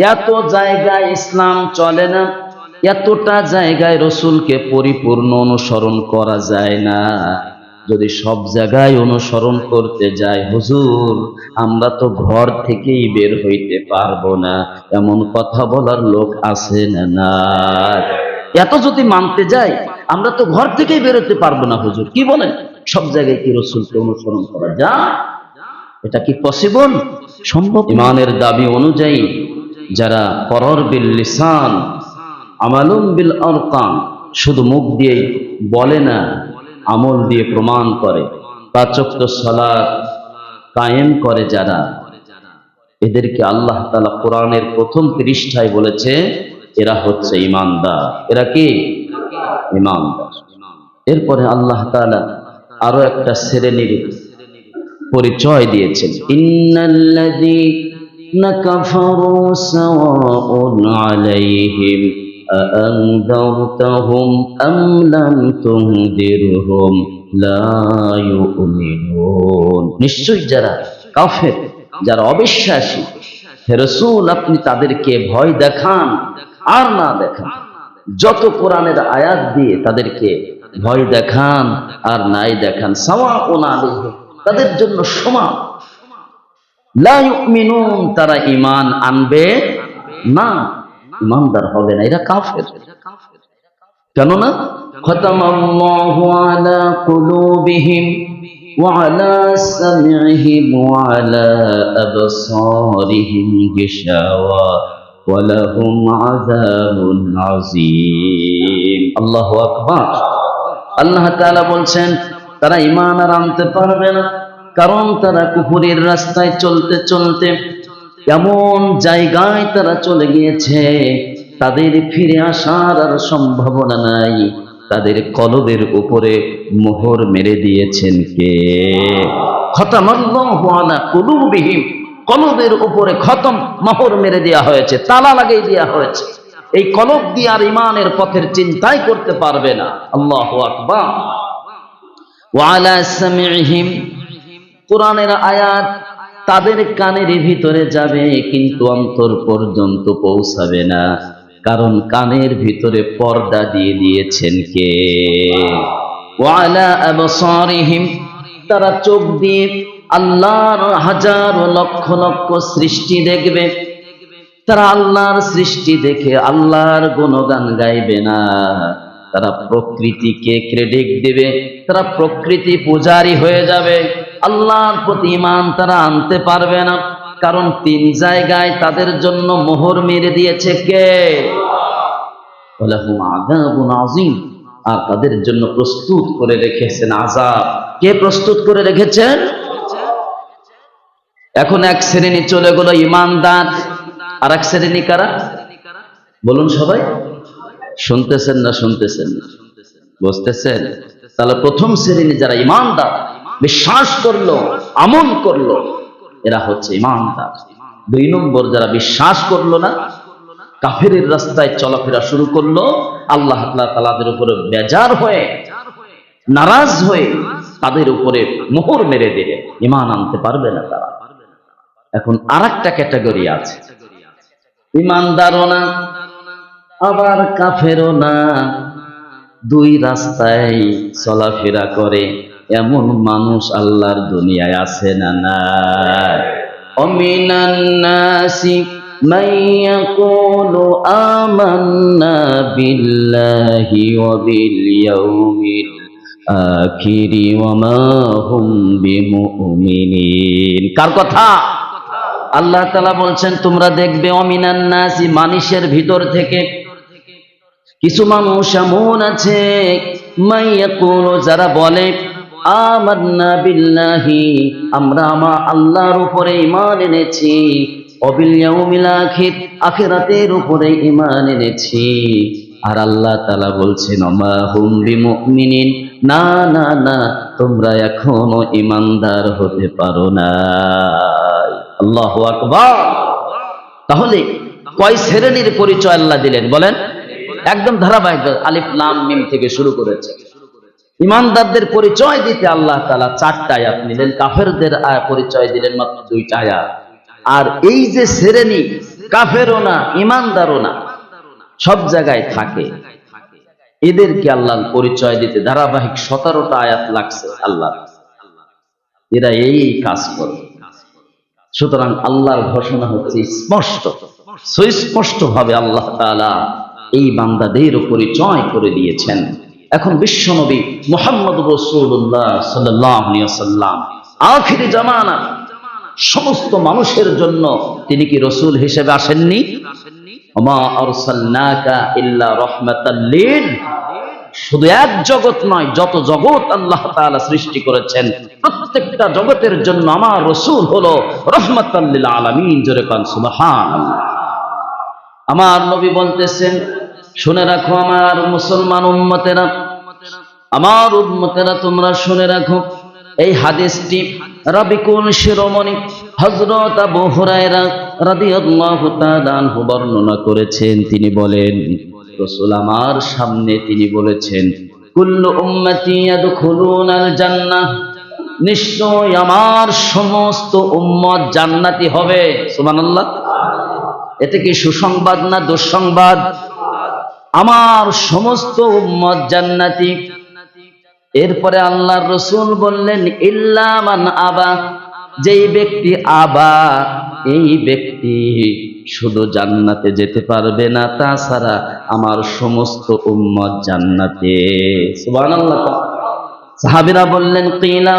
এত জায়গায় ইসলাম চলে না এতটা জায়গায় রসুলকে পরিপূর্ণ অনুসরণ করা যায় না। যদি সব জায়গায় অনুসরণ করতে যাই হুজুর আমরা তো ঘর থেকেই বের হইতে পারব না। এমন কথা বলার লোক আছে না না এত যদি মানতে যাই আমরা তো ঘর থেকেই বেরোতে পারব না হুজুর। কি বলেন? সব জায়গায় কি রসুলকে অনুসরণ করা যায়? এটা কি পসিবল সম্ভব ইমানের দাবি অনুযায়ী যারা করর বিল লিসান, আমালুম বিল আরকান, শুধু মুখ দিয়েই বলে না, আমল দিয়ে প্রমাণ করে। পাচক্য সালাত কায়েম করে যারা। এদেরকে আল্লাহ তাআলা কোরআনের প্রথম পৃষ্ঠায় বলেছে, এরা হচ্ছে ইমানদার। এরা কি? ইমানদার। এরপরে আল্লাহ তাআলা আরও একটা শ্রেণির পরিচয় দিয়েছেন। ইন্নাল্লাযীনা কাফারু সাওয়াউন আলাইহিম আআনযারতাহুম আম লাম তুনযিরহুম লা ইউমিনুন নিশ্চয় যারা কাফের, যারা অবিশ্বাসী রাসূল, আপনি তাদেরকে ভয় দেখান, আর না দেখান। যত কোরআনের আয়াত দিয়ে তাদেরকে ভয় দেখান, আর নাই দেখান। সাওয়াউন আলাইহিম, তাদের জন্য সমান। লা ইউমিনুন তারা ঈমান আনবে না ইমানদার হবে না এরা কাফের কেননা খতামাল্লাহু আলা কুলুবিহিম وعلى سمعهم وعلى أبصارهم غشاوة ولهم عذاب عظيم الله أكبر আল্লাহ তাআলা বলছেন তারা ইমান আর আনতে পারবে না কারণ তারা কুকুরের রাস্তায় চলতে চলতে এমন জায়গায় তারা চলে গিয়েছে, তাদের ফিরে আসার আর সম্ভাবনা নাই। তাদের কলবের উপরে মোহর মেরে দিয়েছেন কে? কুলুবিহিম। কলবের উপরে খতম মোহর মেরে দেওয়া হয়েছে, তালা লাগিয়ে দেওয়া হয়েছে। এই কলব দিয়ে আর ইমানের পথের চিন্তাই করতে পারবে না। আল্লাহু আকবার। ওয়ালা সামিহিম কোরআনের আয়াত তাদের কানের ভিতরে যাবে, কিন্তু অন্তর পর্যন্ত পৌঁছাবে না। কারণ কানের ভিতরে পর্দা দিয়ে দিয়েছেন কে? ওয়ালা তারা চোখ দিয়ে আল্লাহর হাজার লক্ষ লক্ষ সৃষ্টি দেখবে। তারা আল্লাহর সৃষ্টি দেখে আল্লাহর গুণগান গাইবে না। তারা প্রকৃতিকে ক্রেডিট দেবে, তারা প্রকৃতি পূজারি হয়ে যাবে। আল্লাহর প্রতি ইমান তারা আনতে পারবে না। কারণ তিন জায়গায় তাদের জন্য মোহর মেরে দিয়েছে কে? আর তাদের জন্য প্রস্তুত করে রেখেছেন আযাব। কে প্রস্তুত করে রেখেছেন? এখন এক শ্রেণি চলে গেল ইমানদার আর এক শ্রেণি কারা? বলুন সবাই। শুনতেছেন না শুনতেছেন না? বুঝতেছেন? তাহলে প্রথম শ্রেণি যারা ইমানদার বিশ্বাস করল, আমল করল, এরা হচ্ছে ইমানদার। দুই নম্বর, যারা বিশ্বাস করল না কাফের রাস্তায় চলাফেরা শুরু করল, আল্লাহ তালাদের উপরে বেজার হয়ে, নারাজ হয়ে তাদের উপরে মোহর মেরে দেবে ইমান আনতে পারবে না তারা। এখন আর একটা ক্যাটাগরি আছে। ইমানদারও না, আবার কাফেরও না। দুই রাস্তায় চলাফেরা করে এমন মানুষ আল্লাহর দুনিয়ায় আছে না না অমিনান্নাসি من يقول آمنا بالله وباليوم الآخر وما هم بمؤمنين কার কথা আল্লাহ তালা বলছেন তোমরা দেখবে অমিনান্নাসি মানুষের ভিতর থেকে কিছু মানুষ এমন আছে মাইয়াকুল যারা বলে আমান্না বিল্লাহি, আমরা আমা আল্লাহর উপরে ঈমান এনেছি। অবিল ইয়াউমিল আখির, আখিরাতের উপরে এনেছি। আর আল্লাহ বলছেন আমা হুম বিমুমিনিন। না না না, তোমরা এখনও হতে পারো না। আল্লাহু আকবার। তাহলে কয় শ্রেণির পরিচয় আল্লাহ দিলেন বলেন? একদম ধারাবাহিক আলিফ লাম মিম থেকে শুরু করেছে। ইমানদারদের পরিচয় দিতে আল্লাহ তালা চারটা আয়াত নিলেন। কাফেরদের পরিচয় দিলেন মাত্র দুইটা আয়াত। আর এই যে শ্রেণি, কাফেরও না, ইমানদারও না, সব জায়গায় থাকে। এদেরকে আল্লাহর পরিচয় দিতে ধারাবাহিক সতেরোটা আয়াত লাগছে আল্লাহ এরা এই কাজ করে। সুতরাং আল্লাহর ঘোষণা হচ্ছে স্পষ্ট। সুস্পষ্ট ভাবে আল্লাহ তাআলা এই বান্দাদের পরিচয় করে দিয়েছেন। এখন বিশ্বনবী মোহাম্মদ রসুল্লাহ সাল্লাম আখিরি জামানা, সমস্ত মানুষের জন্য তিনি কি রসুল হিসেবে আসেননি? শুধু এক জগৎ নয়, যত জগৎ আল্লাহ তাআলা সৃষ্টি করেছেন, প্রত্যেকটা জগতের জন্য আমার রসুল হলো রহমাতাল্লিল আলামিন, জোরে কান সুবহানাল্লাহ। আমার নবী বলতেছেন শুনে রাখো আমার মুসলমান উম্মতেরা। আমার উম্মতেরা, তোমরা শুনে রাখো। এই হাদিসটি রাবিকুল শিরোমণি হযরত আবু হুরায়রা রাদিয়াল্লাহু তাআলা আনহু বর্ণনা করেছেন। তিনি বলেন, রাসূল আমার সামনে তিনি বলেছেন, কুল্লু উম্মতি ইয়াদখুলুনাল জান্নাহ নিশ্চয় আমার সমস্ত উম্মত জান্নাতি হবে। সুবহানাল্লাহ। এতে কি সুসংবাদ না দুঃসংবাদ? আমার সমস্ত উম্মত জান্নাতি। এরপরে আল্লাহর রসুল বললেন ইল্লামান আবা, যেই ব্যক্তি আবা, এই ব্যক্তি শুধু জান্নাতে যেতে পারবে না, তাছাড়া আমার সমস্ত উম্মত জান্নাতে। সাহাবীরা বললেন, কিলা,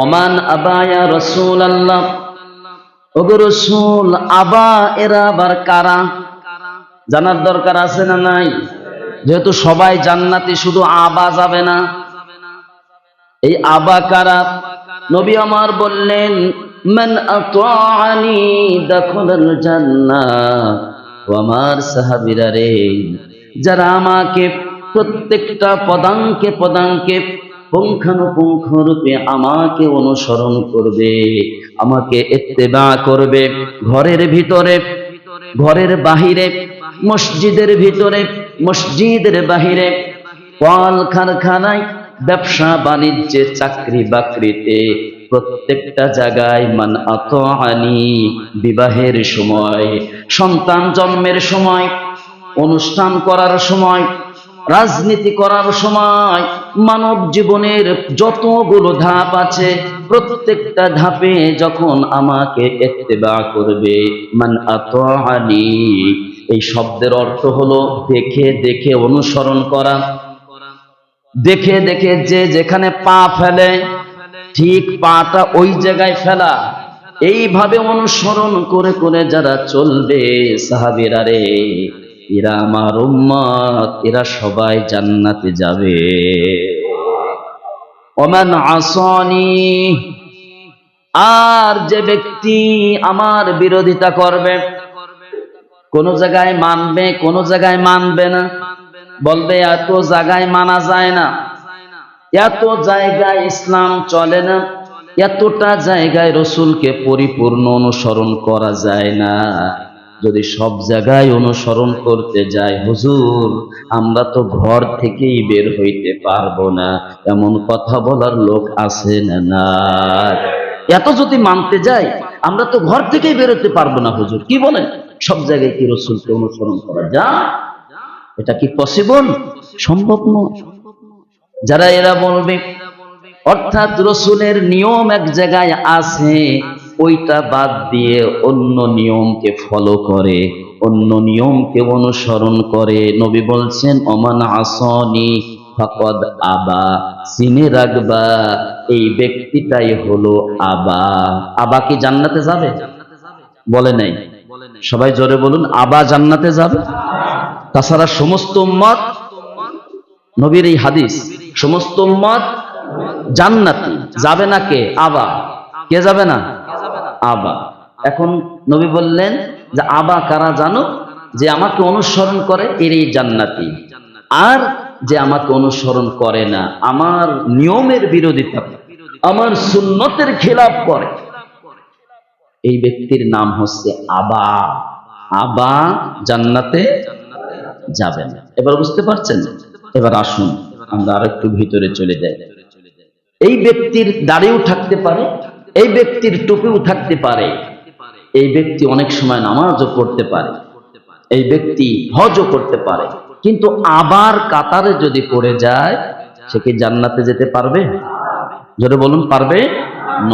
ওমান আবায়া রসুল আল্লাহ ওগো রসুল, আবা এরা আবার কারা? জানার দরকার আছে না নাই? যেহেতু সবাই জান্নাতি, শুধু আবা যাবে না। এই আবা কারা? নবী আমার বললেন, মান আতাআনি দাখালাল জান্নাহ ও আমার সাহাবীরা রে। যারা আমাকে, প্রত্যেকটা পদাঙ্কে পদাঙ্কে পুঙ্খানুপুঙ্খ রূপে আমাকে অনুসরণ করবে, আমাকে ইত্তেবা করবে, ঘরের ভিতরে, ঘরের বাহিরে মসজিদের ভিতরে, মসজিদের বাহিরে কল কারখানায় ব্যবসা বাণিজ্যে চাকরি বাকরিতে প্রত্যেকটা জায়গায় মান আত আনি বিবাহের সময়, সন্তান জন্মের সময়, অনুষ্ঠান করার সময়, রাজনীতি করার সময়, মানব জীবনের যতগুলো ধাপ আছে, প্রত্যেকটা ধাপে যখন আমাকে এত্তেবা করবে, মান আত আনি এই শব্দের অর্থ হলো দেখে দেখে অনুসরণ করা। দেখে দেখে যে যেখানে পা ফেলে, ঠিক পাটা ওই জায়গায় ফেলা। এইভাবে অনুসরণ করে করে যারা চলবে, সাহাবিরা রে, এরা আমার উম্মত, এরা সবাই জান্নাতে যাবে। ওমান আসনি, আর যে ব্যক্তি আমার বিরোধিতা করবে কোন জায়গায় মানবে, কোন জায়গায় মানবে না। বলবে, এত জায়গায় মানা যায় না। এত জায়গায় ইসলাম চলে না। এতটা জায়গায় রসুলকে পরিপূর্ণ অনুসরণ করা যায় না। যদি সব জায়গায় অনুসরণ করতে যাই হুজুর, আমরা তো ঘর থেকেই বের হইতে পারব না। এমন কথা বলার লোক আছে না না এত যদি মানতে যাই আমরা তো ঘর থেকেই বেরোতে পারব না, হুজুর। কি বলেন? সব জায়গায় কি রসুলকে অনুসরণ করা যায়? এটা কি পসিবল সম্ভব নয়। যারা এরা বলবে, অর্থাৎ রসুলের নিয়ম এক জায়গায় আছে, ওইটা বাদ দিয়ে অন্য নিয়মকে ফলো করে, অন্য নিয়মকে অনুসরণ করে। নবী বলছেন অমান আসনি ফকদ আবা। চিনে রাখবা, এই ব্যক্তিটাই হলো আবা। আবা কি জান্নাতে যাবে? বলে নাই। সবাই জোরে বলুন, আবা জান্নাতে যাবে? তাছাড়া সমস্ত উম্মত নবীর এই হাদিস, সমস্ত উম্মত জান্নাতি। যাবে না কে? আবা। কে যাবে না? আবা। এখন নবী বললেন যে, আবা কারা জানো? যে আমাকে অনুসরণ করে এরই জান্নাতি। আর যে আমাকে অনুসরণ করে না, আমার নিয়মের বিরোধিতা আমার সুন্নতের খেলাপ করে। এই ব্যক্তির নাম হচ্ছে আবা। আবা জান্নাতে যাবে না এবার বুঝতে পারছেন? এবার আসুন, আমরা আর একটু ভিতরে চলে যাই। এই ব্যক্তির দাড়িও থাকতে পারে, এই ব্যক্তির টুপিও থাকতে পারে। এই ব্যক্তি অনেক সময় নামাজও পড়তে পারে। এই ব্যক্তি হজও করতে পারে। কিন্তু আবার কাতারে যদি পড়ে যায়, সে কি জান্নাতে যেতে পারবে? জোরে বলুন, পারবে? ন